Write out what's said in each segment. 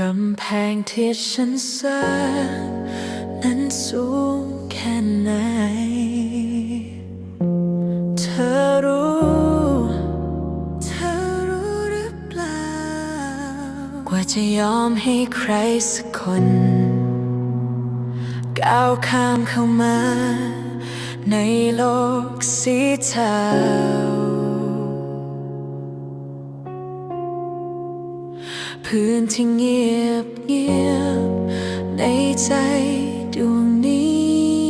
กำแพงที่ฉันสร้างนั้นสูงแค่ไหน เธอรู้ เธอรู้หรือเปล่า กว่าจะยอมให้ใครสักคน ก้าวข้ามเข้ามา ในโลกสีเทา พื้นที่เงียบเงียบในใจดวงนี้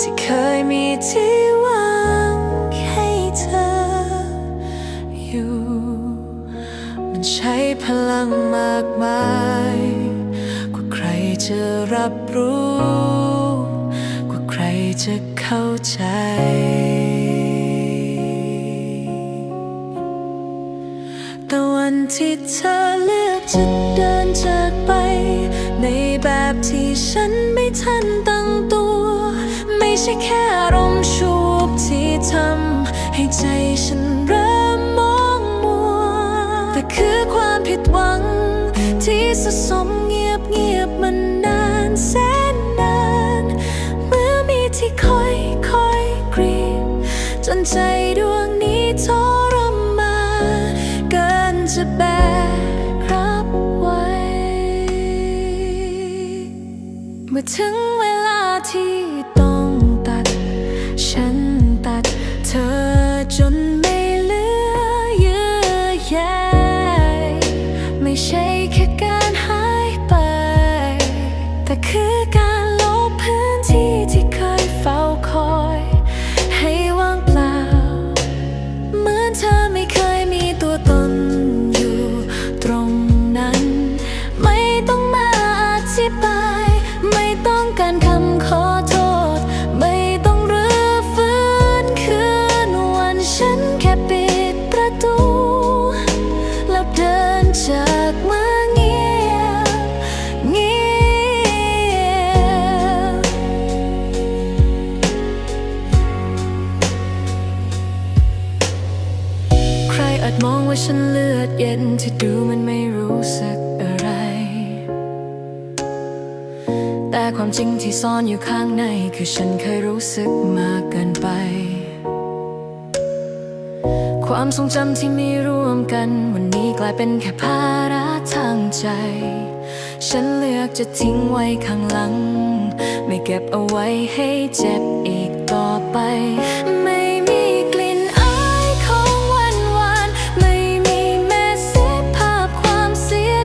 ที่เคยมีที่วางให้เธออยู่ มันใช้พลังมากมายกว่าใครจะรับรู้ กว่าใครจะเข้าใจ วันที่เธอเลือกจะเดินจากไป ในแบบที่ฉันไม่ทันตั้งตัว ไม่ใช่แค่อารมณ์ชั่วบที่ทำให้ใจฉันเริ่มมองมัว แต่คือความผิดหวัง ที่สะสมเงียบเงียบมันนานแสนนานเมื่อมีที่คอยคอยกรีดจนใจดวงนี้ทร จะแบกรับไว้ เมื่อถึงเวลาที่ต้องตัด ฉันตัดเธอจนไม่เหลือเยื่อใยไม่ใช่แค่การหายไป แต่คือ อาจมองว่าฉันเลือดเย็นที่ดูมันไม่รู้สึกอะไร แต่ความจริงที่ซ่อนอยู่ข้างใน คือฉันเคยรู้สึกมากเกินไป ความทรงจำที่มีร่วมกัน วันนี้กลายเป็นแค่ภาระทางใจ ฉันเลือกจะทิ้งไว้ข้างหลัง ไม่เก็บเอาไว้ให้เจ็บอีกต่อไป